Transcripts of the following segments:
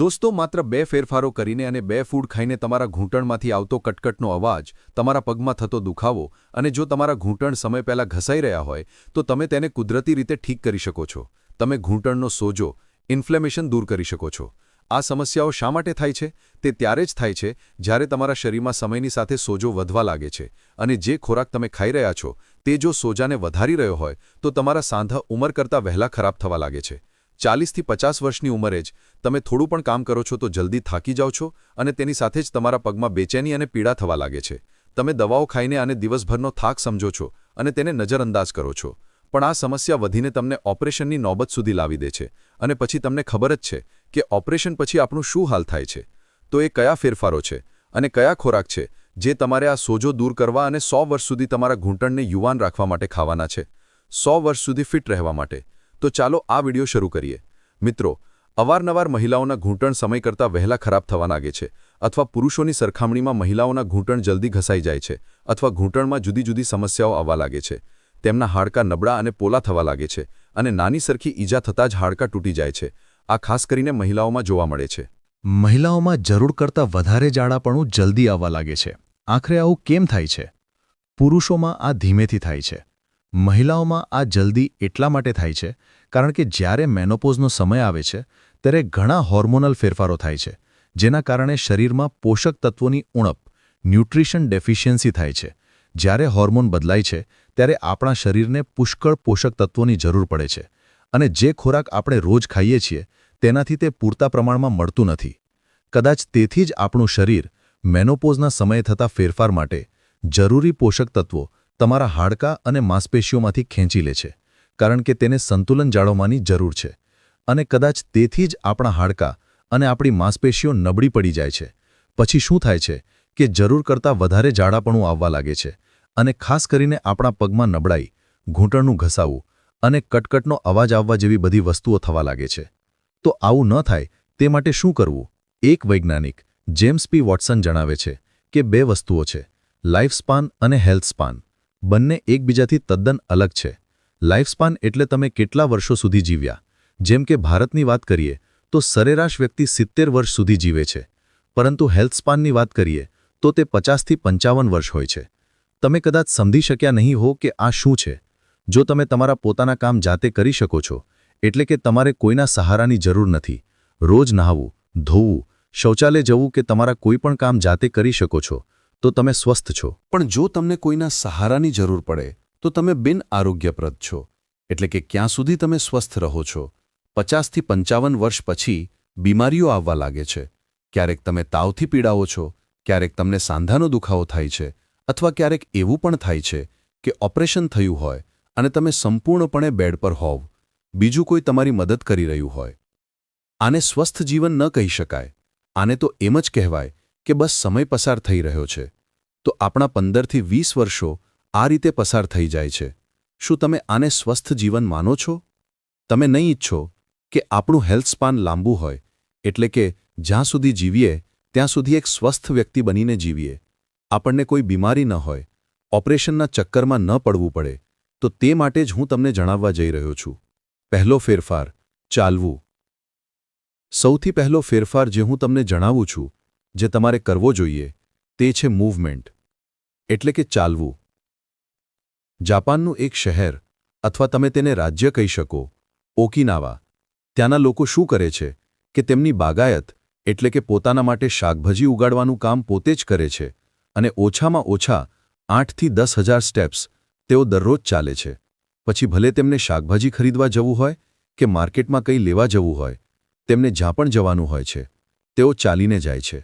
દોસ્તો, માત્ર બે ફેરફારો કરીને અને બે ફૂડ ખાઈને તમારા ઘૂંટણમાંથી આવતો કટકટનો અવાજ તમારા પગમાં થતો દુખાવો અને જો તમારા ઘૂંટણ સમય પહેલાં ઘસાઈ રહ્યા હોય, તો તમે તેને કુદરતી રીતે ઠીક કરી શકો છો. તમે ઘૂંટણનો સોજો, ઇન્ફ્લેમેશન દૂર કરી શકો છો. આ સમસ્યાઓ શા માટે થાય છે? તે ત્યારે જ થાય છે જ્યારે તમારા શરીરમાં સમયની સાથે સોજો વધવા લાગે છે અને જે ખોરાક તમે ખાઈ રહ્યા છો, તે જો સોજાને વધારી રહ્યો હોય, તો તમારા સાંધા ઉંમર કરતાં વહેલા ખરાબ થવા લાગે છે. ચાલીસથી પચાસ વર્ષની ઉંમરે જ તમે થોડું પણ કામ કરો છો તો જલ્દી થાકી જાઓ છો અને તેની સાથે જ તમારા પગમાં બેચેની અને પીડા થવા લાગે છે. તમે દવાઓ ખાઈને આને દિવસભરનો થાક સમજો છો અને તેને નજરઅંદાજ કરો છો. પણ આ સમસ્યા વધીને તમને ઓપરેશનની નોબત સુધી લાવી દે છે અને પછી તમને ખબર જ છે કે ઓપરેશન પછી આપણું શું હાલ થાય છે. તો એ કયા ફેરફારો છે અને કયા ખોરાક છે જે તમારે આ સોજો દૂર કરવા અને સો વર્ષ સુધી તમારા ઘૂંટણને યુવાન રાખવા માટે ખાવાના છે. સો વર્ષ સુધી ફિટ રહેવા માટે. તો ચાલો આ વીડિયો શરૂ કરીએ. મિત્રો, અવારનવાર મહિલાઓના ઘૂંટણ સમય કરતાં વહેલા ખરાબ થવા લાગે છે અથવા પુરુષોની સરખામણીમાં મહિલાઓના ઘૂંટણ જલ્દી ઘસાઈ જાય છે અથવા ઘૂંટણમાં જુદી જુદી સમસ્યાઓ આવવા લાગે છે. તેમના હાડકાં નબળા અને પોલા થવા લાગે છે અને નાની સરખી ઈજા થતાં જ હાડકાં તૂટી જાય છે. આ ખાસ કરીને મહિલાઓમાં જોવા મળે છે. મહિલાઓમાં જરૂર કરતાં વધારે જાડાપણું જલ્દી આવવા લાગે છે. આખરે આવું કેમ થાય છે? પુરુષોમાં આ ધીમેથી થાય છે. મહિલાઓમાં આ જલ્દી એટલા માટે થાય છે કારણ કે જ્યારે મેનોપોઝનો સમય આવે છે, ત્યારે ઘણા હોર્મોનલ ફેરફારો થાય છે, જેના કારણે શરીરમાં પોષક તત્વોની ઉણપ, ન્યુટ્રિશન ડેફિશિયન્સી થાય છે. જ્યારે હોર્મોન બદલાય છે, ત્યારે આપણા શરીરને પુષ્કળ પોષક તત્વોની જરૂર પડે છે અને જે ખોરાક આપણે રોજ ખાઈએ છીએ, તેનાથી તે પૂરતા પ્રમાણમાં મળતું નથી. કદાચ તેથી જ આપણું શરીર મેનોપોઝના સમયે થતા ફેરફાર માટે જરૂરી પોષક તત્વો તમારા હાડકાં અને માંસપેશીઓમાંથી ખેંચી લે છે. કારણ કે તેને સંતુલન જાળવવાની જરૂર છે. અને કદાચ તેથી જ આપણા હાડકાં અને આપણી માંસપેશીઓ નબળી પડી જાય છે. પછી શું થાય છે કે જરૂર કરતાં વધારે જાડાપણું આવવા લાગે છે અને ખાસ કરીને આપણા પગમાં નબળાઈ, ઘૂંટણનું ઘસાવું અને કટકટનો અવાજ આવવા જેવી બધી વસ્તુઓ થવા લાગે છે. તો આવું ન થાય તે માટે શું કરવું? એક વૈજ્ઞાનિક, જેમ્સ પી વોટસન જણાવે છે કે બે વસ્તુઓ છે લાઇફસ્પાન અને હેલ્થ સ્પાન બંને એકબીજાથી તદ્દન અલગ છે. લાઇફસ્પાન એટલે તમે કેટલા વર્ષો સુધી જીવ્યા? જેમ કે ભારતની વાત કરીએ, તો સરેરાશ વ્યક્તિ સિત્તેર વર્ષ સુધી જીવે છે. પરંતુ હેલ્થસ્પાનની વાત કરીએ, તો તે પચાસથી પંચાવન વર્ષ હોય છે. તમે કદાચ સમજી શક્યા નહીં હો કે આ શું છે. જો તમે તમારા પોતાના કામ જાતે કરી શકો છો, એટલે કે તમારે કોઈના સહારાની જરૂર નથી. રોજ નહાવું, ધોવું, શૌચાલય જવું કે તમારા કોઈપણ કામ જાતે કરી શકો છો, તો તમે સ્વસ્થ છો. પણ જો તમને કોઈના સહારાની જરૂર પડે તો તમે બિન આરોગ્યપ્રદ છો. એટલે કે ક્યાં સુધી તમે સ્વસ્થ રહો છો. પચાસથી પંચાવન વર્ષ પછી બીમારીઓ આવવા લાગે છે. ક્યારેક તમે તાવથી પીડાવો છો, ક્યારેક તમને સાંધાનો દુખાવો થાય છે, અથવા ક્યારેક એવું પણ થાય છે કે ઓપરેશન થયું હોય અને તમે સંપૂર્ણપણે બેડ પર હોવ. બીજું કોઈ તમારી મદદ કરી રહ્યું હોય. આને સ્વસ્થ જીવન ન કહી શકાય. આને તો એમ જ કહેવાય કે બસ સમય પસાર થઈ રહ્યો છે. તો આપણા પંદરથી વીસ વર્ષો આ રીતે પસાર થઈ જાય છે. શું તમે આને સ્વસ્થ જીવન માનો છો? તમે નહીં ઈચ્છો કે આપણું હેલ્થ સ્પાન લાંબુ હોય, એટલે કે જ્યાં સુધી જીવીએ, ત્યાં સુધી એક સ્વસ્થ વ્યક્તિ બનીને જીવીએ. આપણને કોઈ બીમારી ન હોય, ઓપરેશનના ચક્કરમાં ન પડવું પડે, તો તે માટે જ હું તમને જણાવવા જઈ રહ્યો છું. પહેલો ફેરફાર, ચાલવું. સૌથી પહેલો ફેરફાર જે હું તમને જણાવું છું, જે તમારે કરવો જોઈએ, તે છે મૂવમેન્ટ એટલે કે ચાલવું. જાપાનનું એક શહેર, અથવા તમે તેને રાજ્ય કહી શકો, ઓકિનાવા. ત્યાંના લોકો શું કરે છે? કે તેમની બાગાયત, એટલે કે પોતાના માટે શાકભાજી ઉગાડવાનું કામ પોતે જ કરે છે, અને ઓછામાં ઓછા આઠથી દસ હજાર સ્ટેપ્સ તેઓ દરરોજ ચાલે છે. પછી ભલે તેમને શાકભાજી ખરીદવા જવું હોય, કે માર્કેટમાં કંઈ લેવા જવું હોય, તેમને જ્યાં પણ જવાનું હોય છે, તેઓ ચાલીને જાય છે.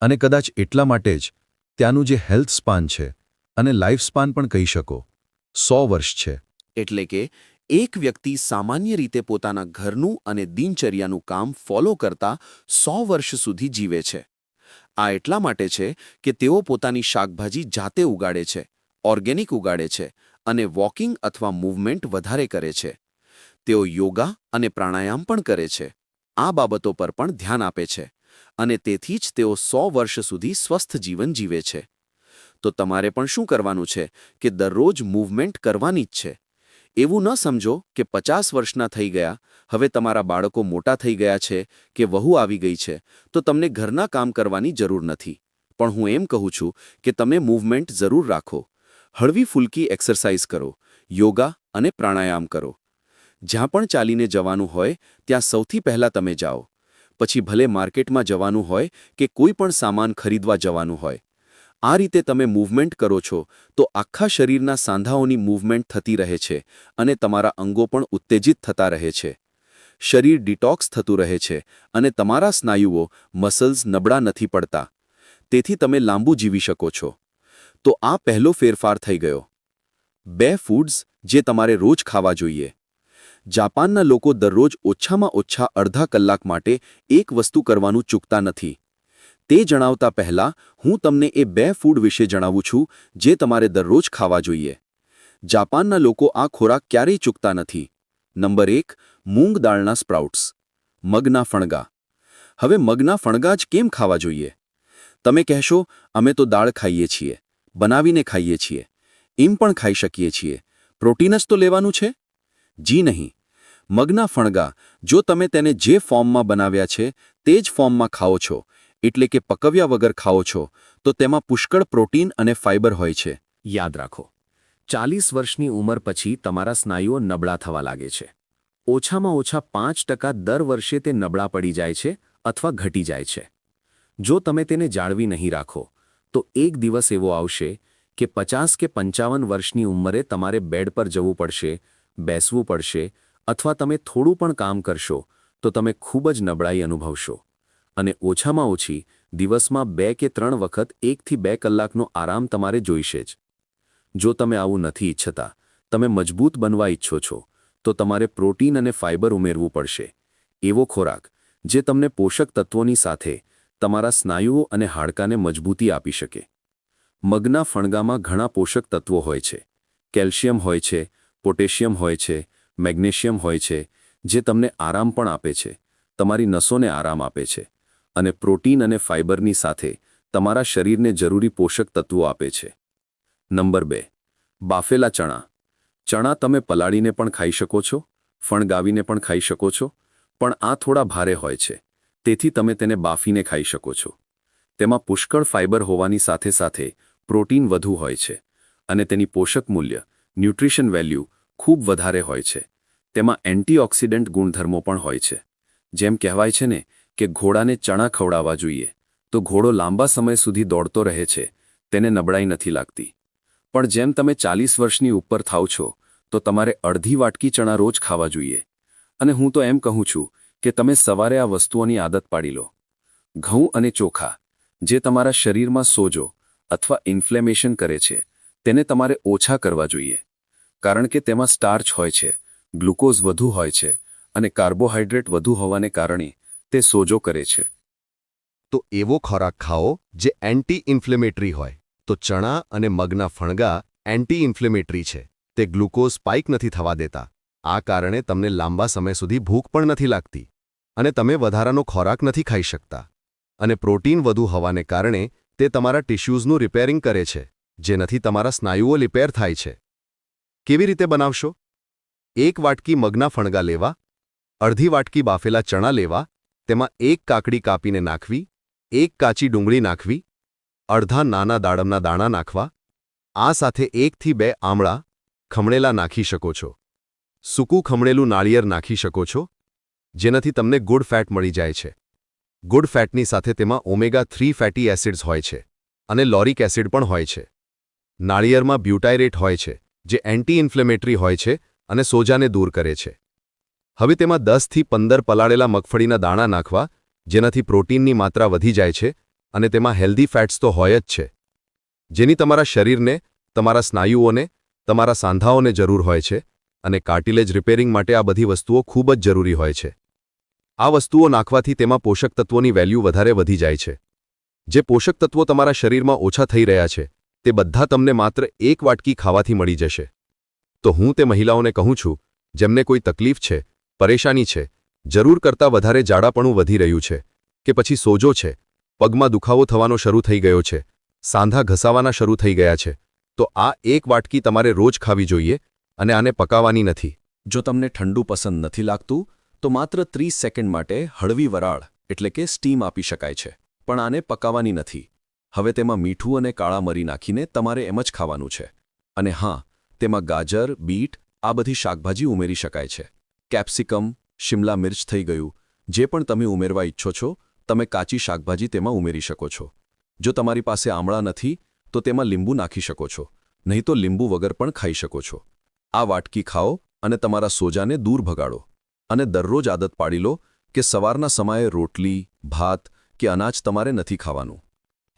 અને કદાચ એટલા માટે જ ત્યાંનું જે હેલ્થ સ્પાન છે, અને લાઇફ સ્પાન પણ કહી શકો. સો વર્ષ છે. એટલે કે એક વ્યક્તિ સામાન્ય રીતે પોતાના ઘરનું અને દિનચર્યાનું કામ ફોલો કરતા સો વર્ષ સુધી જીવે છે. આ એટલા માટે છે કે તેઓ પોતાની શાકભાજી જાતે ઉગાડે છે ઓર્ગેનિક ઉગાડે છે અને વોકિંગ અથવા મૂવમેન્ટ વધારે કરે છે. તેઓ યોગા અને પ્રાણાયામ પણ કરે છે. આ બાબતો પર પણ ધ્યાન આપે છે અને તેથી જ તેઓ સો વર્ષ સુધી સ્વસ્થ જીવન જીવે છે. તો તમારે પણ શું કરવાનું છે કે દરરોજ મૂવમેન્ટ કરવાની જ છે? એવું ન સમજો કે પચાસ વર્ષના થઈ ગયા, હવે તમારા બાળકો મોટા થઈ ગયા છે કે વહુ આવી ગઈ છે, તો તમને ઘરના કામ કરવાની જરૂર નથી. પણ હું એમ કહું છું કે તમે મૂવમેન્ટ જરૂર રાખો. હળવી ફૂલકી એક્સરસાઇઝ કરો, યોગા અને પ્રાણાયામ કરો. જ્યાં પણ ચાલીને જવાનું હોય, ત્યાં સૌથી પહેલાં તમે જાઓ. પછી ભલે માર્કેટમાં જવાનું હોય કે કોઈ પણ સામાન ખરીદવા જવાનું હોય આ રીતે તમે મૂવમેન્ટ કરો છો, તો આખા શરીરના સાંધાઓની મૂવમેન્ટ થતી રહે છે અને તમારા અંગો પણ ઉત્તેજિત થતા રહે છે. શરીર ડિટોક્સ થતું રહે છે અને તમારા સ્નાયુઓ મસલ્સ નબળા નથી પડતા. તેથી તમે લાંબુ જીવી શકો છો. તો આ પહેલો ફેરફાર થઈ ગયો. બે ફૂડ્સ જે તમારે રોજ ખાવા જોઈએ. જાપાનના લોકો દરરોજ ઓછામાં ઓછા અડધા કલાક માટે એક વસ્તુ કરવાનું ચૂકતા નથી. તે જણાવતા પહેલા હું તમને એ બે ફૂડ વિશે જણાવું છું, જે તમારે દરરોજ ખાવા જોઈએ. જાપાનના લોકો આ ખોરાક ક્યારેય ચૂકતા નથી. નંબર એક, મૂંગ દાળના સ્પ્રાઉટ્સ. મગના ફણગા. હવે મગના ફણગા જ કેમ ખાવા જોઈએ? તમે કહેશો, અમે તો દાળ ખાઈએ છીએ, બનાવીને ખાઈએ છીએ, એમ પણ ખાઈ શકીએ છીએ. પ્રોટીન જ તો લેવાનું છે? જી નહીં. મગના ફણગા, જો તમે તેને જે ફોર્મમાં બનાવ્યા છે, તે જ ફોર્મમાં ખાઓ છો. એટલે કે પકવ્યા વગર ખાઓ છો, તો તેમાં પુષ્કળ પ્રોટીન અને ફાઇબર હોય છે. યાદ રાખો, ચાલીસ વર્ષની ઉંમર પછી તમારા સ્નાયુઓ નબળા થવા લાગે છે. ઓછામાં ઓછા પાંચ ટકા દર વર્ષે તે નબળા પડી જાય છે અથવા ઘટી જાય છે. જો તમે તેને જાળવી નહીં રાખો, તો એક દિવસ એવો આવશે કે પચાસ કે પંચાવન વર્ષની ઉંમરે તમારે બેડ પર જવું પડશે, બેસવું પડશે અથવા તમે થોડું પણ કામ કરશો, તો તમે ખૂબ જ નબળાઈ અનુભવશો. અને ઓછામાં ઓછી દિવસમાં બે કે ત્રણ વખત એકથી બે કલાકનો આરામ તમારે જોઈશે જ. જો તમે આવું નથી ઈચ્છતા, તમે મજબૂત બનવા ઈચ્છો છો, તો તમારે પ્રોટીન અને ફાઇબર ઉમેરવું પડશે. એવો ખોરાક, જે તમને પોષક તત્વોની સાથે તમારા સ્નાયુઓ અને હાડકાને મજબૂતી આપી શકે. મગના ફણગામાં ઘણા પોષક તત્વો હોય છે. કેલ્શિયમ હોય છે, પોટેશિયમ હોય છે, મેગ્નેશિયમ હોય છે, જે તમને આરામ પણ આપે છે, તમારી નસોને આરામ આપે છે. અને પ્રોટીન અને ફાઇબરની સાથે તમારા શરીરને જરૂરી પોષક તત્વો આપે છે. નંબર બે, બાફેલા ચણા. ચણા તમે પલાળીને પણ ખાઈ શકો છો, ફણગાવીને પણ ખાઈ શકો છો, પણ આ થોડા ભારે હોય છે, તેથી તમે તેને બાફીને ખાઈ શકો છો. તેમાં પુષ્કળ ફાઇબર હોવાની સાથે સાથે પ્રોટીન વધુ હોય છે અને તેની પોષક મૂલ્ય, ન્યુટ્રિશન વેલ્યુ, ખૂબ વધારે હોય છે. તેમાં એન્ટીઓક્સિડન્ટ ગુણધર્મો પણ હોય છે. જેમ કહેવાય છે ને કે ઘોડાને ચણા ખવડાવવા જોઈએ, તો ઘોડો લાંબા સમય સુધી દોડતો રહે છે, તેને નબળાઈ નથી લાગતી. પણ જેમ તમે ચાલીસ વર્ષની ઉપર થાવ છો, તો તમારે અડધી વાટકી ચણા રોજ ખાવા જોઈએ. અને હું તો એમ કહું છું કે તમે સવારે આ વસ્તુઓની આદત પાડી લો. ઘઉં અને ચોખા, જે તમારા શરીરમાં સોજો અથવા ઇન્ફ્લેમેશન કરે છે, તેને તમારે ઓછા કરવા જોઈએ. કારણ કે તેમાં સ્ટાર્ચ હોય છે, ગ્લુકોઝ વધુ હોય છે અને કાર્બોહાઈડ્રેટ વધુ હોવાને કારણે તે સોજો કરે છે. તો એવો ખોરાક ખાઓ જે એન્ટી ઇન્ફ્લેમેટરી હોય. તો ચણા અને મગના ફણગા એન્ટી ઇન્ફ્લેમેટરી છે. તે ગ્લુકોઝ સ્પાઇક નથી થવા દેતા. આ કારણે તમને લાંબા સમય સુધી ભૂખ પણ નથી લાગતી. અને તમે વધારાનો ખોરાક નથી ખાઈ શકતા. અને પ્રોટીન વધુ હોવાને કારણે તે તમારા ટિશ્યુઝનું રિપેરિંગ કરે છે, જેનાથી તમારા સ્નાયુઓ રિપેર થાય છે. કેવી રીતે બનાવશો? એક વાટકી મગના ફણગા લેવા, અડધી વાટકી બાફેલા ચણા લેવા તેમાં એક કાકડી કાપીને નાખવી, એક કાચી ડુંગળી નાખવી, અડધા નાના દાડમના દાણા નાખવા, આ સાથે એકથી બે આમળા ખમણેલા નાખી શકો છો. સૂકું ખમણેલું નાળિયેર નાખી શકો છો, જેનાથી તમને ગુડ ફેટ મળી જાય છે. ગુડ ફેટની સાથે તેમાં ઓમેગા થ્રી ફેટી એસિડ્સ હોય છે અને લોરિક એસિડ પણ હોય છે. નાળિયેરમાં બ્યુટાઇરેટ હોય છે, જે એન્ટી ઇન્ફ્લેમેટરી હોય છે અને સોજાને દૂર કરે છે. હવે તેમાં દસથી પંદર પલાળેલા મગફળીના દાણા નાખવા, જેનાથી પ્રોટીનની માત્રા વધી જાય છે અને તેમાં હેલ્ધી ફેટ્સ તો હોય જ છે. જેની તમારા શરીરને, તમારા સ્નાયુઓને, તમારા સાંધાઓને જરૂર હોય છે અને કાર્ટિલેજ રિપેરિંગ માટે આ બધી વસ્તુઓ ખૂબ જ જરૂરી હોય છે. આ વસ્તુઓ નાખવાથી તેમાં પોષક તત્વોની વેલ્યુ વધારે વધી જાય છે. જે પોષક તત્વો તમારા શરીરમાં ઓછા થઈ રહ્યા છે, તે બધા તમને માત્ર એક વાટકી ખાવાથી મળી જશે. તો હું તે મહિલાઓને કહું છું, જેમને કોઈ તકલીફ છે પરેશાની છે. જરૂર કરતાં વધારે જાડાપણું વધી રહ્યું છે કે પછી સોજો છે. પગમાં દુખાવો થવાનો શરૂ થઈ ગયો છે. સાંધા ઘસાવાના શરૂ થઈ ગયા છે. તો આ એક વાટકી તમારે રોજ ખાવી જોઈએ અને આને પકાવવાની નથી. જો તમને ઠંડુ પસંદ નથી લાગતું, તો માત્ર ત્રીસ સેકન્ડ માટે હળવી વરાળ, એટલે કે સ્ટીમ આપી શકાય છે. પણ આને પકાવવાની નથી. હવે તેમાં મીઠું અને કાળા મરી નાખીને તમારે એમ જ ખાવાનું છે. અને હા, તેમાં ગાજર, બીટ, આ બધી શાકભાજી ઉમેરી શકાય છે. કેપ્સિકમ, શિમલા મિર્ચ થઈ ગયું. જે પણ તમે ઉમેરવા ઈચ્છો છો, તમે કાચી શાકભાજી તેમાં ઉમેરી શકો છો. જો તમારી પાસે આમળા નથી, તો તેમાં લીંબુ નાખી શકો છો. નહીં તો લીંબુ વગર પણ ખાઈ શકો છો. આ વાટકી ખાઓ અને તમારા સોજાને દૂર ભગાડો. અને દરરોજ આદત પાડી લો કે સવારના સમયે રોટલી, ભાત કે અનાજ તમારે નથી ખાવાનું.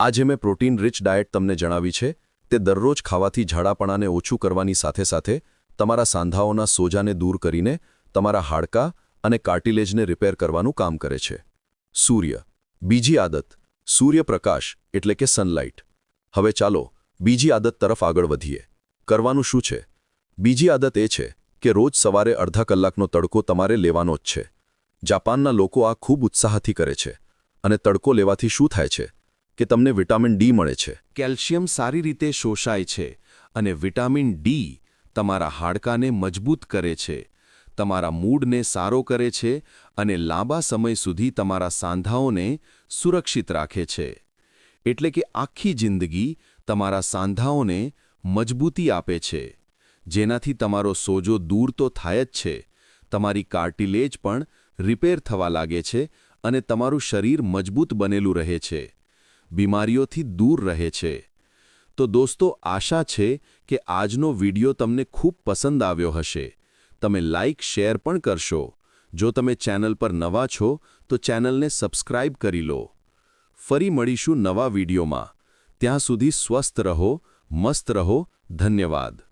આ જે મેં પ્રોટીન રિચ ડાયટ તમને જણાવી છે, તે દરરોજ ખાવાથી ઝાડાપણાને ઓછું કરવાની સાથે સાથે તમારા સાંધાઓના સોજાને દૂર કરીને તમારા હાડકાં અને કાર્ટિલેજને રિપેર કરવાનું કામ કરે છે. સૂર્ય. બીજી આદત. સૂર્યપ્રકાશ એટલે કે સનલાઇટ હવે ચાલો બીજી આદત તરફ આગળ વધીએ. કરવાનું શું છે? બીજી આદત એ છે કે રોજ સવારે અડધા કલાકનો તડકો તમારે લેવાનો જ છે. જાપાનના લોકો આ ખૂબ ઉત્સાહથી કરે છે. અને તડકો લેવાથી શું થાય છે? કે તમને વિટામિન ડી મળે છે. કેલ્શિયમ સારી રીતે શોષાય છે અને વિટામિન ડી તમારા હાડકાને મજબૂત કરે છે. તમારા મૂડને સારો કરે છે અને લાંબા સમય સુધી તમારા સાંધાઓને સુરક્ષિત રાખે છે. એટલે કે આખી જિંદગી તમારા સાંધાઓને મજબૂતી આપે છે. જેનાથી તમારો સોજો દૂર તો થાય જ છે. તમારી કાર્ટિલેજ પણ રિપેર થવા લાગે છે અને તમારું શરીર મજબૂત બનેલું રહે છે. બીમારીઓથી દૂર રહે છે. તો દોસ્તો, આશા છે કે આજનો વિડિયો તમને ખૂબ પસંદ આવ્યો હશે. તમે લાઇક, શેર પણ કરશો. જો તમે ચેનલ પર નવા છો, તો ચેનલને સબસ્ક્રાઇબ કરી લો. ફરી મળીશું નવા વિડિયોમાં. ત્યાં સુધી સ્વસ્થ રહો, મસ્ત રહો. ધન્યવાદ.